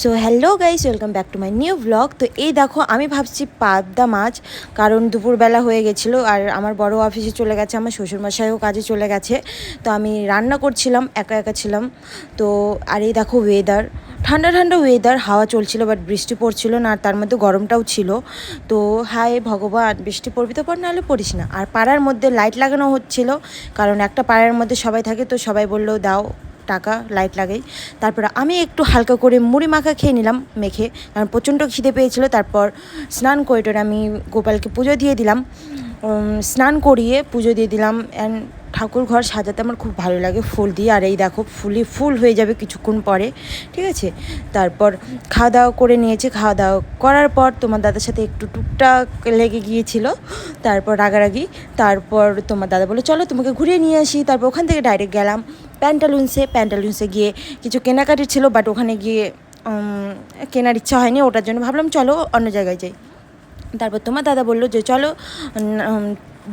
So hello guys welcome back to my new blog তো এই দেখো, আমি ভাবছি পাবদা মাছ, কারণ দুপুরবেলা হয়ে গেছিল আর আমার বড় অফিসে চলে গেছে, আমার শ্বশুরমশাইও কাজে চলে গেছে। তো আমি রান্না করছিলাম, একা একা ছিলাম। তো, আর এই দেখো ওয়েদার ঠান্ডা ঠান্ডা ওয়েদার হাওয়া চলছিল বাট বৃষ্টি পড়ছিল না, আর তার মধ্যে গরমটাও ছিল। তো, হায় ভগবান, বৃষ্টি পড়বি তো পর, নাহলে পড়িস না। আর পাড়ার মধ্যে লাইট লাগানো হচ্ছিল, কারণ একটা পাড়ার মধ্যে সবাই থাকে, তো সবাই বলল, দাও। টাকা লাইট লাগাই। তারপর আমি একটু হালকা করে মুড়ি মাখা খেয়ে নিলাম মেখে, কারণ প্রচণ্ড খিদে পেয়েছিল। তারপর স্নান করে আমি গোপালকে পুজো দিয়ে দিলাম। স্নান করিয়ে পুজো দিয়ে দিলাম অ্যান্ড ঠাকুর ঘর সাজাতে আমার খুব ভালো লাগে ফুল দিয়ে। আর এই দেখো, ফুলি ফুল হয়ে যাবে কিছুক্ষণ পরে, ঠিক আছে? তারপর খাওয়া দাওয়া করে নিয়েছে। খাওয়া দাওয়া করার পর তোমার দাদার সাথে একটু টুকটাক লেগে গিয়েছিল, তারপর রাগারাগি। তারপর তোমার দাদা বলে চলো তোমাকে ঘুরিয়ে নিয়ে আসি। তারপর ওখান থেকে ডাইরেক্ট গেলাম। প্যান্টালুন্সে প্যান্টালুন্সে গিয়ে কিছু কেনাকাটি ছিল বাট ওখানে গিয়ে কেনার ইচ্ছা হয়নি, ওটার জন্য ভাবলাম চলো অন্য জায়গায় যাই। তারপর তোমার দাদা বলল যে চলো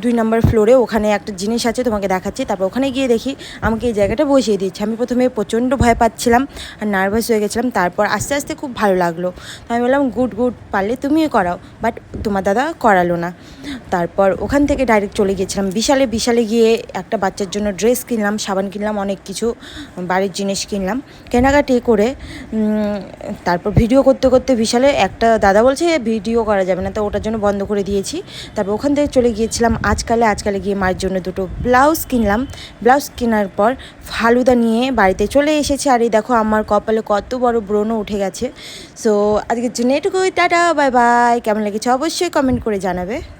দুই নম্বর ফ্লোরে ওখানে একটা জিনিস আছে তোমাকে দেখাচ্ছি। তারপর ওখানে গিয়ে দেখি আমাকে এই জায়গাটা বসিয়ে দিয়েছে। আমি প্রথমে প্রচণ্ড ভয় পাচ্ছিলাম আর নার্ভাস হয়ে গেছিলাম। তারপর আস্তে আস্তে খুব ভালো লাগল। তো আমি বললাম, গুড গুড, পারলে তুমিও করাও বাট তোমার দাদা করালো না। তারপর ওখান থেকে ডাইরেক্ট চলে গিয়েছিলাম। বিশালে বিশালে গিয়ে একটা বাচ্চার জন্য ড্রেস কিনলাম, সাবান কিনলাম, অনেক কিছু, বাড়ির জিনিস কিনলাম। কেনাকাটি করে তারপর ভিডিও করতে করতে বিশালে একটা দাদা বলছে, ভিডিও করা যাবে না। তো ওটার জন্য বন্ধ করে দিয়েছি। তারপর ওখান থেকে চলে গিয়েছিলাম আজকালে আজকালে গিয়ে মায়ের জন্য দুটো ব্লাউজ কিনলাম। ব্লাউজ কেনার পর ফালুদা নিয়ে বাড়িতে চলে এসেছে। আর এই দেখো, আমার কপালে কত বড় ব্রণও উঠে গেছে। সো আজকের জন্য এটুকুই, টাটা বাই বাই কেমন লেগেছে অবশ্যই কমেন্ট করে জানাবে।